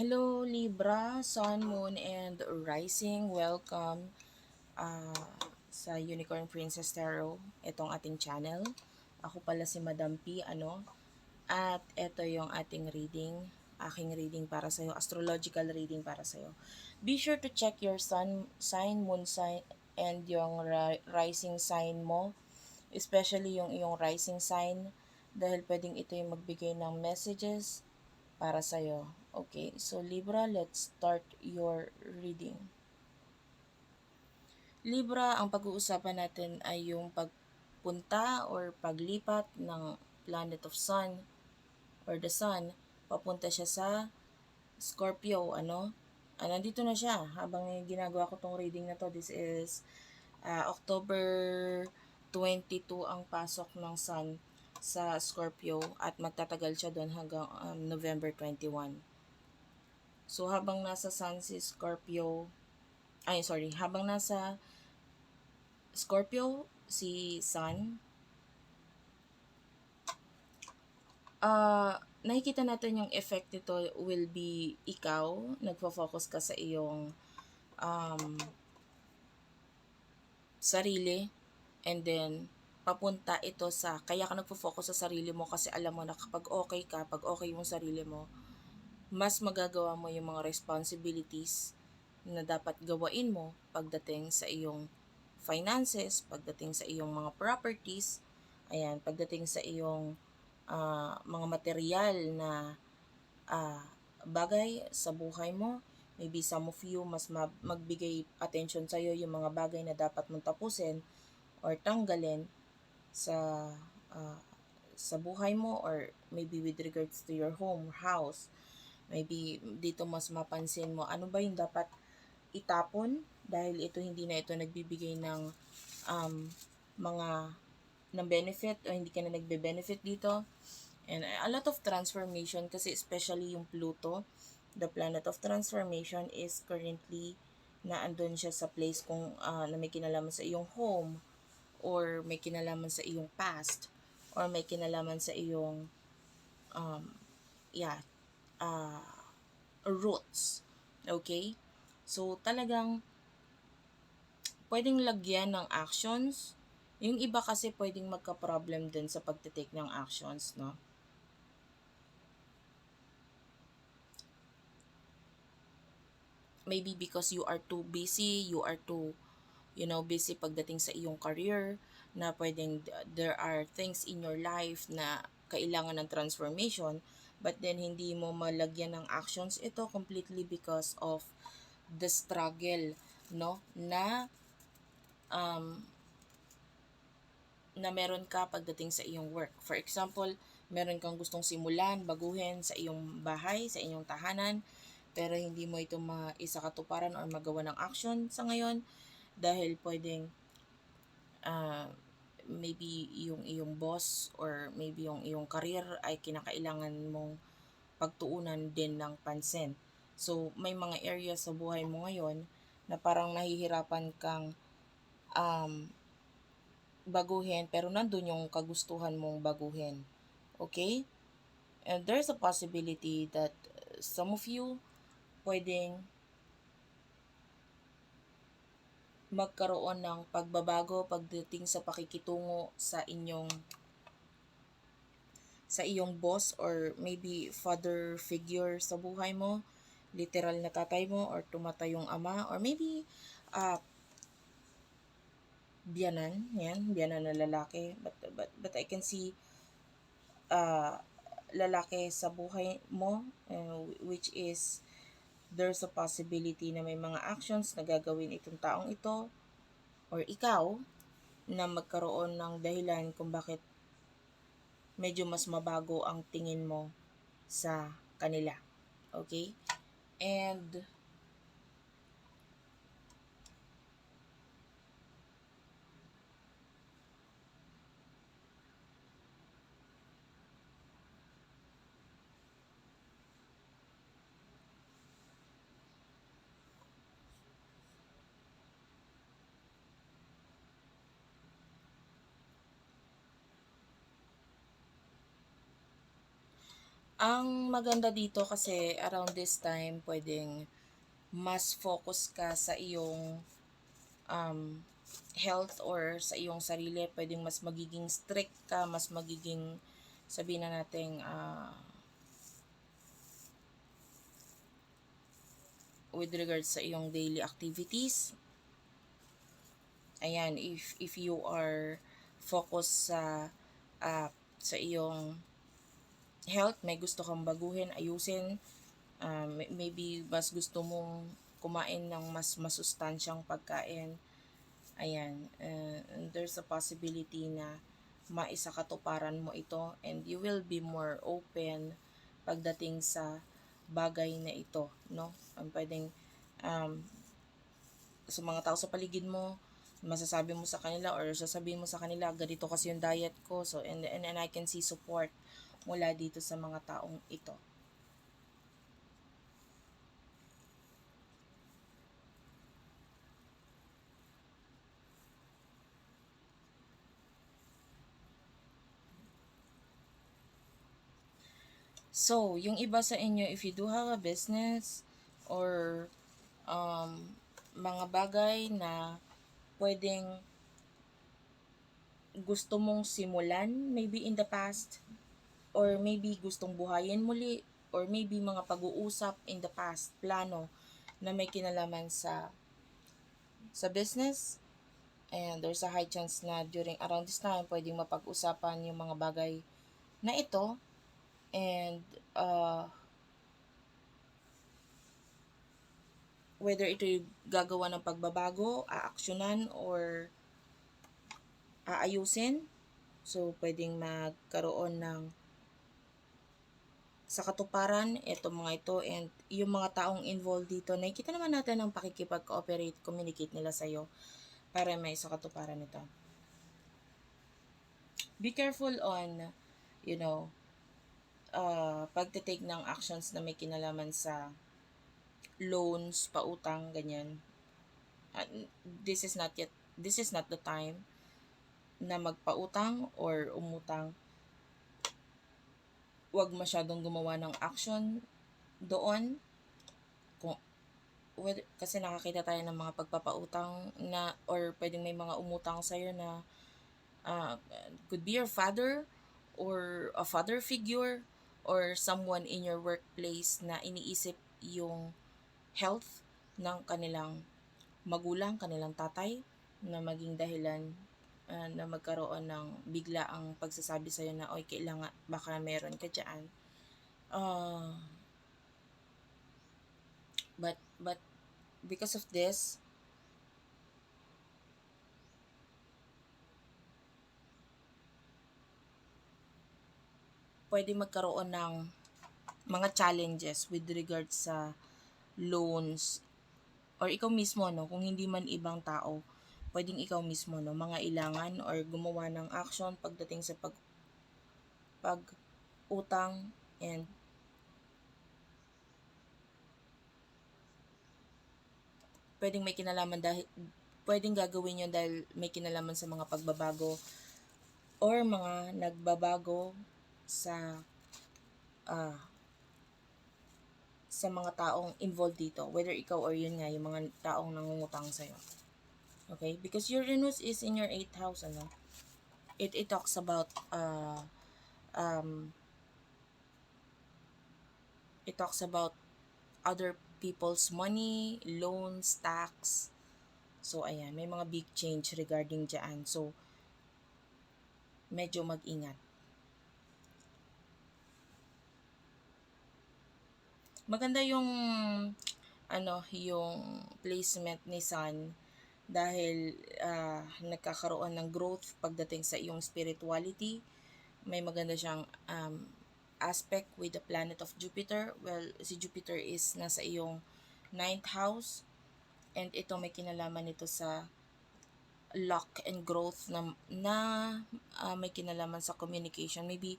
Hello Libra, Sun, Moon, and Rising. Welcome uh, sa Unicorn Princess Tarot, itong ating channel. Ako pala si Madam P, ano? At ito yung ating reading, aking reading para sa'yo, astrological reading para sa'yo. Be sure to check your sun sign, moon sign, and yung ri- rising sign mo, especially yung iyong rising sign, dahil pwedeng ito yung magbigay ng messages para sa'yo. Okay, so Libra, let's start your reading. Libra, ang pag-uusapan natin ay yung pagpunta or paglipat ng planet of sun or the sun. Papunta siya sa Scorpio, ano? Ah, nandito na siya habang ginagawa ko tong reading na to. This is uh, October 22 ang pasok ng sun sa Scorpio at magtatagal siya doon hanggang um, November 21. So, habang nasa Sun si Scorpio, ay sorry, habang nasa Scorpio si Sun, uh, nakikita natin yung effect nito will be ikaw, nagfo-focus ka sa iyong um, sarili, and then papunta ito sa, kaya ka nagfo-focus sa sarili mo kasi alam mo na kapag okay ka, pag okay yung sarili mo, mas magagawa mo yung mga responsibilities na dapat gawain mo pagdating sa iyong finances, pagdating sa iyong mga properties, ayan, pagdating sa iyong uh, mga material na uh, bagay sa buhay mo. Maybe some of you mas magbigay attention sa iyo yung mga bagay na dapat mong tapusin or tanggalin sa uh, sa buhay mo or maybe with regards to your home, house Maybe dito mas mapansin mo ano ba yung dapat itapon dahil ito hindi na ito nagbibigay ng um, mga ng benefit o hindi ka na nagbe-benefit dito. And a lot of transformation kasi especially yung Pluto, the planet of transformation is currently na andun siya sa place kung uh, na may kinalaman sa iyong home or may kinalaman sa iyong past or may kinalaman sa iyong um, yeah, uh, roots. Okay? So, talagang pwedeng lagyan ng actions. Yung iba kasi pwedeng magka-problem din sa pagtitake ng actions, no? Maybe because you are too busy, you are too, you know, busy pagdating sa iyong career, na pwedeng there are things in your life na kailangan ng transformation, but then hindi mo malagyan ng actions ito completely because of the struggle no na um, na meron ka pagdating sa iyong work. For example, meron kang gustong simulan, baguhin sa iyong bahay, sa inyong tahanan, pero hindi mo ito maisakatuparan or magawa ng action sa ngayon dahil pwedeng uh, maybe yung iyong boss or maybe yung iyong career ay kinakailangan mong pagtuunan din ng pansin. So, may mga areas sa buhay mo ngayon na parang nahihirapan kang um, baguhin pero nandun yung kagustuhan mong baguhin. Okay? And there's a possibility that some of you pwedeng magkaroon ng pagbabago pagdating sa pakikitungo sa inyong sa iyong boss or maybe father figure sa buhay mo, literal na tatay mo or tumatayong ama or maybe uh, biyanan, yan, biyanan na lalaki. But, but, but I can see uh, lalaki sa buhay mo uh, which is there's a possibility na may mga actions na gagawin itong taong ito or ikaw na magkaroon ng dahilan kung bakit medyo mas mabago ang tingin mo sa kanila. Okay? And Ang maganda dito kasi around this time puwedeng mas focus ka sa iyong, um, health or sa iyong sarili. Puwedeng mas magiging strict ka, mas magiging sabihin na nating, ah with regards sa iyong daily activities. Ayan, if if you are focused sa, ah, sa iyong health, may gusto kang baguhin, ayusin, may maybe mas gusto mong kumain ng mas masustansyang pagkain. Ayan, ah, there's a possibility na maisakatuparan mo ito and you will be more open pagdating sa bagay na ito, no? Ang puwedeng, um, sa mga tao sa paligid mo, masasabi mo sa kanila or sasabihin mo sa kanila, "Ganito kasi yung diet ko." So, and and and I can see support mula dito sa mga taong ito. So, yung iba sa inyo, if you do have a business or, um, mga bagay na puwedeng gusto mong simulan maybe in the past or maybe gustong buhayin muli or maybe mga pag-uusap in the past, plano na may kinalaman sa sa business. And there's a high chance na during around this time puwedeng mapag-usapan yung mga bagay na ito and, ah whether ito'y gagawa ng pagbabago, aaksiyunan or aayusin. So, puwedeng magkaroon ng sa katuparan itong mga ito and yung mga taong involved dito, nakikita naman natin ang pakikipag-cooperate, communicate nila sa'yo para may sa katuparan ito. Be careful on, you know, ah, pagte-take ng actions na may kinalaman sa loans, pautang, ganyan. Ah, this is not yet this is not the time na magpautang or umutang. Huwag masyadong gumawa ng action doon. Kung whether kasi nakakita tayo ng mga pagpapautang na or puwedeng may mga umutang sa'yo na, ah, could be your father or a father figure or someone in your workplace na iniisip yung health ng kanilang magulang, kanilang tatay na maging dahilan, ah, na magkaroon ng biglaang pagsasabi sa'yo na, "Uy, kailangan baka meron ka diyan." Ah but but because of this puwedeng magkaroon ng mga challenges with regards sa loans or ikaw mismo 'no, kung hindi man ibang tao, puwedeng ikaw mismo 'no, mangailangan or gumawa ng action pagdating sa pag pag-utang and puwedeng may kinalaman dahil puwedeng gagawin yun dahil may kinalaman sa mga pagbabago or mga nagbabago sa, ah sa mga taong involved dito, whether ikaw or yun nga, yung mga taong nangungutang sa'yo. Okay? Because Uranus is in your 8th house, ano? It, it talks about, uh, um, it talks about other people's money, loans, tax. So, ayan, may mga big change regarding dyan. So, medyo mag-ingat. Maganda yung ano, yung placement ni Sun dahil ah, nagkakaroon ng growth pagdating sa iyong spirituality. May maganda siyang um, aspect with the planet of Jupiter. Well, si Jupiter is nasa iyong ninth house and ito may kinalaman nito sa luck and growth na, na ah, may kinalaman sa communication. Maybe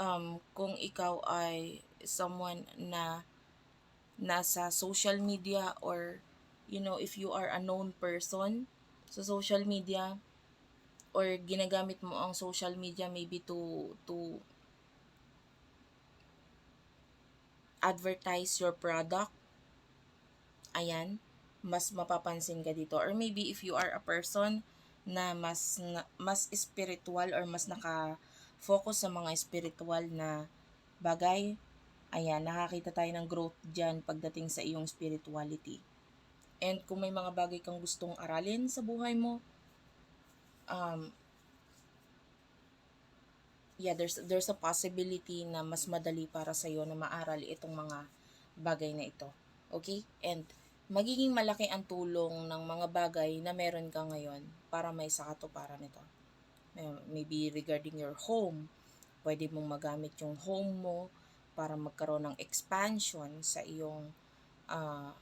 um, kung ikaw ay someone na nasa social media or you know if you are a known person sa social media or ginagamit mo ang social media maybe to to advertise your product, ayan, mas mapapansin ka dito. Or maybe if you are a person na mas na, mas spiritual or mas naka-focus sa mga spiritual na bagay, ayan, nakakita tayo ng growth dyan pagdating sa iyong spirituality. And kung may mga bagay kang gustong aralin sa buhay mo, um, yeah, there's there's a possibility na mas madali para sa iyo na maaral itong mga bagay na ito. Okay? And magiging malaki ang tulong ng mga bagay na meron ka ngayon para may sakatuparan nito. May- Maybe regarding your home, pwede mong magamit yung home mo para magkaroon ng expansion sa iyong ah,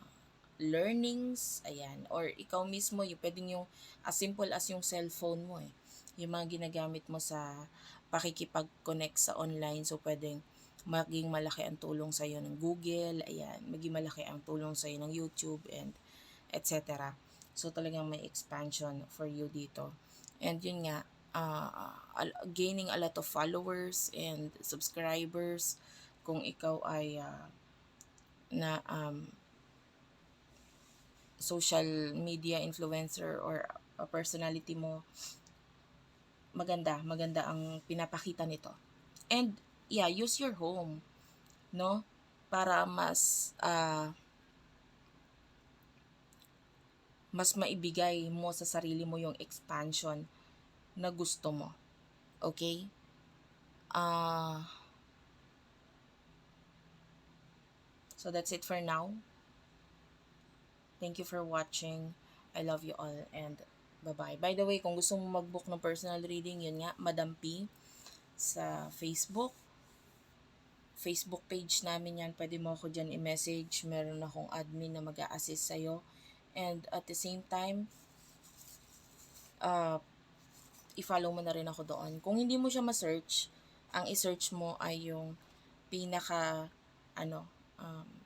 learnings, ayan, or ikaw mismo, yung pwedeng yung as simple as yung cellphone mo eh. Yung mga ginagamit mo sa pakikipag-connect sa online, so pwedeng maging malaki ang tulong sa iyo ng Google, ayan, maging malaki ang tulong sa iyo ng YouTube and etc. So talagang may expansion for you dito. And yun nga, al- gaining a lot of followers and subscribers kung ikaw ay ah, na um, social media influencer or a personality mo, maganda, maganda ang pinapakita nito. And yeah, use your home, no? Para mas ah, mas maibigay mo sa sarili mo yung expansion na gusto mo. Okay? Ah So that's it for now. Thank you for watching. I love you all and bye-bye. By the way, kung gusto mo mag-book ng personal reading, yun nga, Madam P sa Facebook. Facebook page namin yan. Pwede mo ako dyan i-message. Meron akong admin na mag assist sa'yo. And at the same time, uh, i-follow mo na rin ako doon. Kung hindi mo siya ma-search, ang i-search mo ay yung pinaka, ano, um,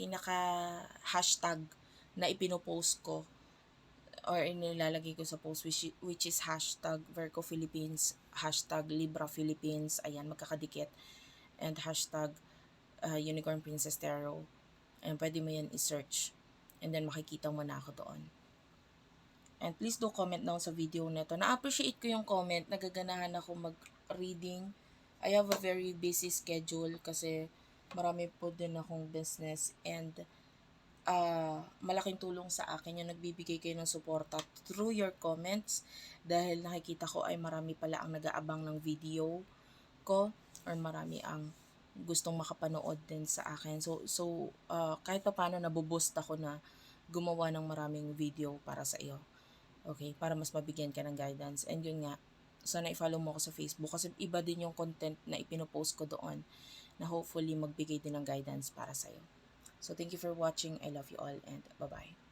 pinaka hashtag na ipinopost ko or inilalagay ko sa post which, which is hashtag Verco Philippines, hashtag Libra Philippines, ayan, magkakadikit, and hashtag uh, Unicorn Princess Tarot. And pwede mo yan i-search. And then makikita mo na ako doon. And please do comment down sa video na to. Na-appreciate ko yung comment. Nagaganahan ako mag-reading. I have a very busy schedule kasi marami po din akong business and ah malaking tulong sa akin yung nagbibigay kayo ng suporta through your comments dahil nakikita ko ay marami pala ang nag-aabang ng video ko or marami ang gustong makapanood din sa akin. So, so ah, kahit pa paano nabuboost ako na gumawa ng maraming video para sa iyo. Okay, para mas mabigyan ka ng guidance. And yun nga, sana i-follow mo ako sa Facebook kasi iba din yung content na ipinopost ko doon na hopefully magbigay din ng guidance para sa'yo. So, thank you for watching. I love you all and bye-bye.